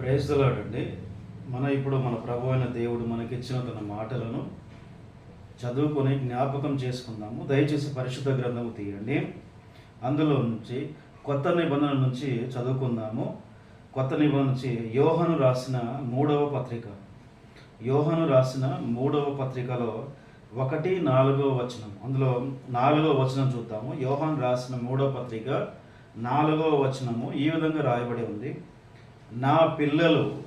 ప్రేస్తలాడండి మన ఇప్పుడు మన ప్రభు అయిన దేవుడు మనకిచ్చిన తన మాటలను చదువుకొని జ్ఞాపకం చేసుకుందాము. దయచేసి పరిశుద్ధ గ్రంథము తీయండి. అందులో నుంచి కొత్త నిబంధన నుంచి చదువుకుందాము. కొత్త నిబంధన నుంచి యోహను రాసిన మూడవ పత్రిక. యోహను రాసిన మూడవ పత్రికలో ఒకటి నాలుగవ వచనం. అందులో నాలుగవ వచనం చూద్దాము. యోహన్ రాసిన మూడవ పత్రిక నాలుగవ వచనము ఈ విధంగా రాయబడి ఉంది. నా పిల్లలు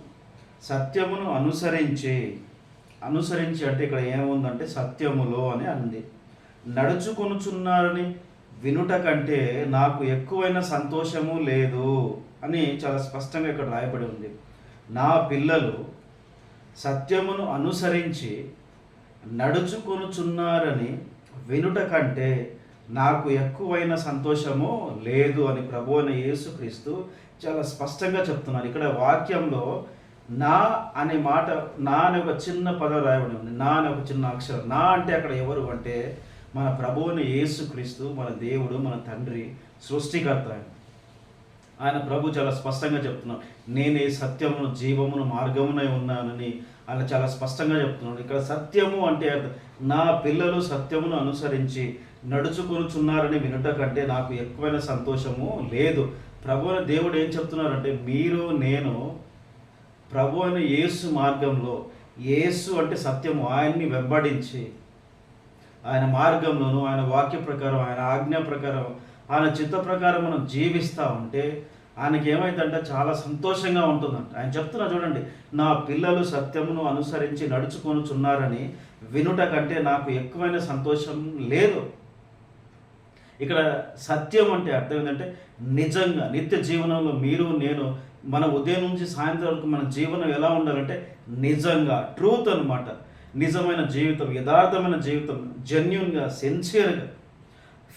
సత్యమును అనుసరించి అనుసరించి అంటే ఇక్కడ ఏముందంటే సత్యములో అని అంది. నడుచుకొనుచున్నారని వినుట కంటే నాకు ఎక్కువైన సంతోషము లేదు అని చాలా స్పష్టంగా ఇక్కడ రాయబడి ఉంది. నా పిల్లలు సత్యమును అనుసరించి నడుచుకొనుచున్నారని వినుట కంటే నాకు ఎక్కువైన సంతోషము లేదు అని ప్రభు అయిన యేసుక్రీస్తు చాలా స్పష్టంగా చెప్తున్నారు. ఇక్కడ వాక్యంలో నా అనే మాట నా అనే ఒక చిన్న పదం రాయబడి ఉంది. నా అనే ఒక చిన్న అక్షరం. నా అంటే అక్కడ ఎవరు అంటే మన ప్రభువుని యేసుక్రీస్తు మన దేవుడు మన తండ్రి సృష్టికర్త ఆయన. ఆయన ప్రభు చాలా స్పష్టంగా చెప్తున్నాడు. నేనే సత్యమును జీవమును మార్గమునై ఉన్నానని ఆయన చాలా స్పష్టంగా చెప్తున్నాడు. ఇక్కడ సత్యము అంటే అర్థం, నా పిల్లలు సత్యమును అనుసరించి నడుచుకొనుచున్నారని వినుట కంటే నాకు ఎక్కువైన సంతోషము లేదు. ప్రభు దేవుడు ఏం చెప్తున్నారంటే మీరు నేను ప్రభు అయిన యేసు మార్గంలో యేసు అంటే సత్యము ఆయన్ని వెంబడించి ఆయన మార్గంలోను ఆయన వాక్య ప్రకారం ఆయన ఆజ్ఞ ప్రకారం ఆయన చిత్త ప్రకారం మనం జీవిస్తూ ఉంటే ఆయనకి ఏమైందంటే చాలా సంతోషంగా ఉంటుందంట. ఆయన చెప్తున్నా చూడండి నా పిల్లలు సత్యమును అనుసరించి నడుచుకొనుచున్నారని వినుట కంటే నాకు ఎక్కువైన సంతోషం లేదు. ఇక్కడ సత్యం అంటే అర్థం ఏంటంటే నిజంగా నిత్య జీవనంలో మీరు నేను మన ఉదయం నుంచి సాయంత్రం వరకు మన జీవనం ఎలా ఉండాలంటే నిజంగా ట్రూత్ అన్నమాట. నిజమైన జీవితం యథార్థమైన జీవితం జెన్యున్గా సిన్సియర్గా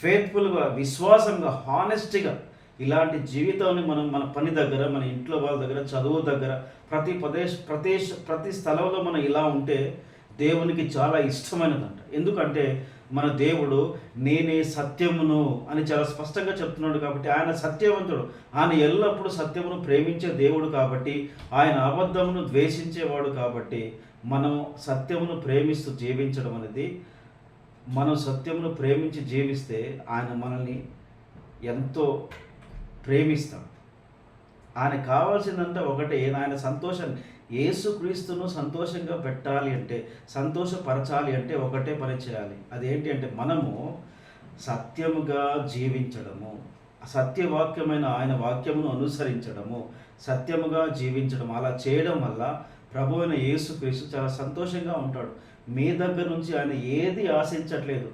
ఫేత్ఫుల్గా విశ్వాసంగా హానెస్ట్గా ఇలాంటి జీవితాన్ని మనం మన పని దగ్గర మన ఇంట్లో వాళ్ళ దగ్గర చదువు దగ్గర ప్రతి ప్రదేశ్ ప్రదేశ్ ప్రతి స్థలంలో మనం ఇలా ఉంటే దేవునికి చాలా ఇష్టమైనదంట. ఎందుకంటే మన దేవుడు నేనే సత్యమును అని చాలా స్పష్టంగా చెప్తున్నాడు కాబట్టి ఆయన సత్యవంతుడు. ఆయన ఎల్లప్పుడూ సత్యమును ప్రేమించే దేవుడు కాబట్టి ఆయన అబద్ధమును ద్వేషించేవాడు కాబట్టి మనం సత్యమును ప్రేమిస్తూ జీవించడం అనేది మనం సత్యమును ప్రేమించి జీవిస్తే ఆయన మనల్ని ఎంతో ప్రేమిస్తాం ఆయన కావాల్సిందంటే ఒకటే. ఆయన సంతోషం. ఏసుక్రీస్తును సంతోషంగా పెట్టాలి అంటే సంతోషపరచాలి అంటే ఒకటే పని చేయాలి. అదేంటి అంటే మనము సత్యముగా జీవించడము సత్యవాక్యమైన ఆయన వాక్యమును అనుసరించడము సత్యముగా జీవించడం అలా చేయడం వల్ల ప్రభు అయిన యేసుక్రీస్తు చాలా సంతోషంగా ఉంటాడు. మీ దగ్గర నుంచి ఆయన ఏది ఆశించట్లేదు.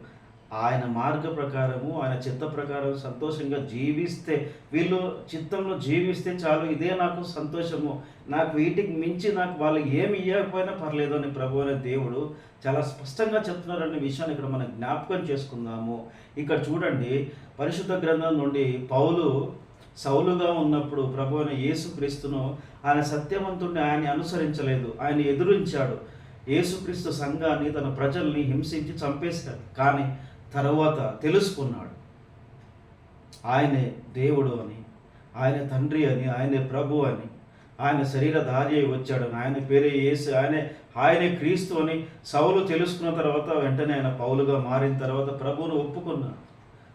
ఆయన మార్గ ప్రకారము ఆయన చిత్త ప్రకారం సంతోషంగా జీవిస్తే వీళ్ళు చిత్తంలో జీవిస్తే చాలు ఇదే నాకు సంతోషము. నాకు వీటికి మించి నాకు వాళ్ళు ఏమి ఇవ్వకపోయినా పర్లేదు అని ప్రభు అనే దేవుడు చాలా స్పష్టంగా చెప్తున్నారనే విషయాన్ని ఇక్కడ మనం జ్ఞాపకం చేసుకుందాము. ఇక్కడ చూడండి పరిశుద్ధ గ్రంథం నుండి పౌలు సౌలుగా ఉన్నప్పుడు ప్రభు అయిన యేసుక్రీస్తును ఆయన సత్యవంతుడిని ఆయన అనుసరించలేదు ఆయన ఎదురించాడు. యేసుక్రీస్తు సంఘాన్ని తన ప్రజల్ని హింసించి చంపేశాడు. కానీ తర్వాత తెలుసుకున్నాడు. ఆయనే దేవుడు అని ఆయన తండ్రి అని ఆయనే ప్రభు అని ఆయన శరీరధారి అయి వచ్చాడని ఆయన పేరే యేసు ఆయనే ఆయనే క్రీస్తు అని సౌలు తెలుసుకున్న తర్వాత వెంటనే ఆయన పౌలుగా మారిన తర్వాత ప్రభువును ఒప్పుకున్నాడు.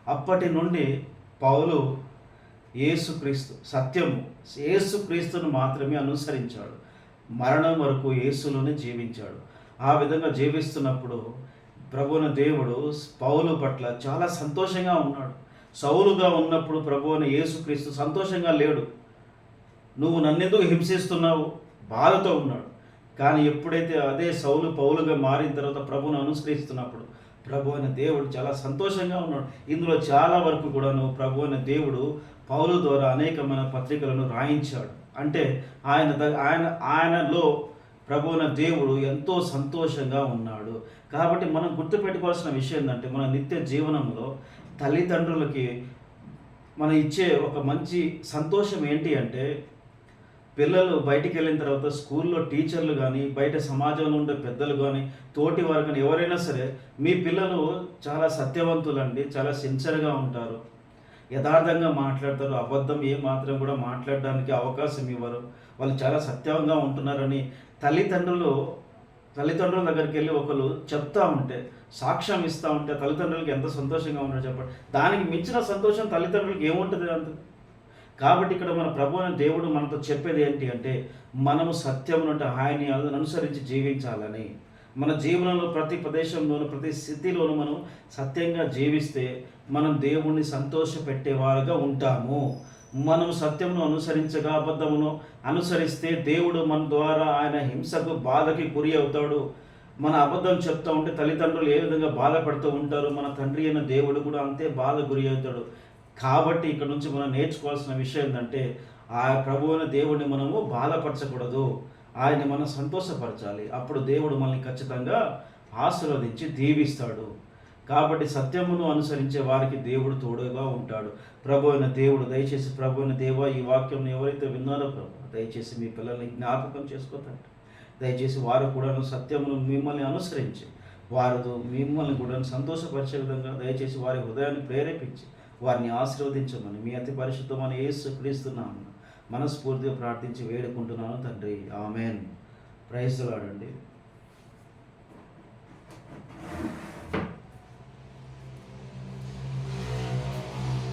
అప్పటి నుండి పౌలు యేసుక్రీస్తు సత్యము యేసుక్రీస్తును మాత్రమే అనుసరించాడు. మరణం వరకు యేసులోనే జీవించాడు. ఆ విధంగా జీవిస్తున్నప్పుడు ప్రభువున దేవుడు పౌలు పట్ల చాలా సంతోషంగా ఉన్నాడు. సౌలుగా ఉన్నప్పుడు ప్రభువున యేసుక్రీస్తు సంతోషంగా లేడు. నువ్వు నన్నెందుకు హింసిస్తున్నావు? బాధతో ఉన్నాడు. కానీ ఎప్పుడైతే అదే సౌలు పౌలుగా మారిన తర్వాత ప్రభువును అనుసరిస్తున్నప్పుడు ప్రభు అయిన దేవుడు చాలా సంతోషంగా ఉన్నాడు. ఇందులో చాలా వరకు కూడాను ప్రభు అయిన దేవుడు పౌలు ద్వారా అనేకమైన పత్రికలను రాయించాడు. అంటే ఆయన ఆయన ఆయనలో ప్రభువున దేవుడు ఎంతో సంతోషంగా ఉన్నాడు. కాబట్టి మనం గుర్తుపెట్టుకోవాల్సిన విషయం ఏంటంటే మన నిత్య జీవనంలో తల్లిదండ్రులకి మనం ఇచ్చే ఒక మంచి సంతోషం ఏంటి అంటే పిల్లలు బయటికి వెళ్ళిన తర్వాత స్కూల్లో టీచర్లు కానీ బయట సమాజంలో ఉండే పెద్దలు కానీ తోటి వారు కానీ ఎవరైనా సరే మీ పిల్లలు చాలా సత్యవంతులండి చాలా సిన్సియర్గా ఉంటారు. యథార్థంగా మాట్లాడతారు అబద్ధం ఏ మాత్రం కూడా మాట్లాడడానికి అవకాశం ఇవ్వరు. వాళ్ళు చాలా సత్యంగా ఉంటున్నారని తల్లిదండ్రులు తల్లిదండ్రుల దగ్గరికి వెళ్ళి ఒకరు చెప్తా ఉంటే సాక్ష్యం ఇస్తూ ఉంటే తల్లిదండ్రులకి ఎంత సంతోషంగా ఉన్నారో చెప్పండి. దానికి మించిన సంతోషం తల్లిదండ్రులకి ఏముంటుంది అంత? కాబట్టి ఇక్కడ మన ప్రభు దేవుడు మనతో చెప్పేది ఏంటి అంటే మనము సత్యమునంటే ఆయన్ని అనుసరించి జీవించాలని. మన జీవనంలో ప్రతి ప్రదేశంలోనూ ప్రతి స్థితిలోనూ మనం సత్యంగా జీవిస్తే మనం దేవుణ్ణి సంతోషపెట్టేవారుగా ఉంటాము. మనం సత్యమును అనుసరించగా అబద్ధమును అనుసరిస్తే దేవుడు మన ద్వారా ఆయన హింసకు బాధకి గురి అవుతాడు. మన అబద్ధం చెప్తూ ఉంటే తల్లిదండ్రులు ఏ విధంగా బాధపడుతూ ఉంటారు? మన తండ్రి అయిన దేవుడు కూడా అంతే బాధ గురి అవుతాడు. కాబట్టి ఇక్కడ నుంచి మనం నేర్చుకోవాల్సిన విషయం ఏంటంటే ఆ ప్రభువైన దేవుడిని మనము బాధపరచకూడదు. ఆయన మనం సంతోషపరచాలి. అప్పుడు దేవుడు మనల్ని ఖచ్చితంగా ఆశీర్వదించి దీవిస్తాడు. కాబట్టి సత్యమును అనుసరించే వారికి దేవుడు తోడుగా ఉంటాడు. ప్రభు అయిన దేవుడు దయచేసి ప్రభు అయిన దేవ ఈ వాక్యం ఎవరైతే విన్నారో ప్రభు దయచేసి మీ పిల్లల్ని జ్ఞాపకం చేసుకోతండి దయచేసి వారు కూడా సత్యమును మిమ్మల్ని అనుసరించి వారు మిమ్మల్ని కూడా సంతోషపరిచే విధంగా దయచేసి వారి హృదయాన్ని ప్రేరేపించి వారిని ఆశీర్వదించమని మీ అతి పరిశుద్ధమైన యేసు క్రీస్తున్నాము మనస్ఫూర్తిగా ప్రార్థించి వేడుకుంటున్నాను తండ్రి. ఆమెన్. ప్రైజ్లాడండి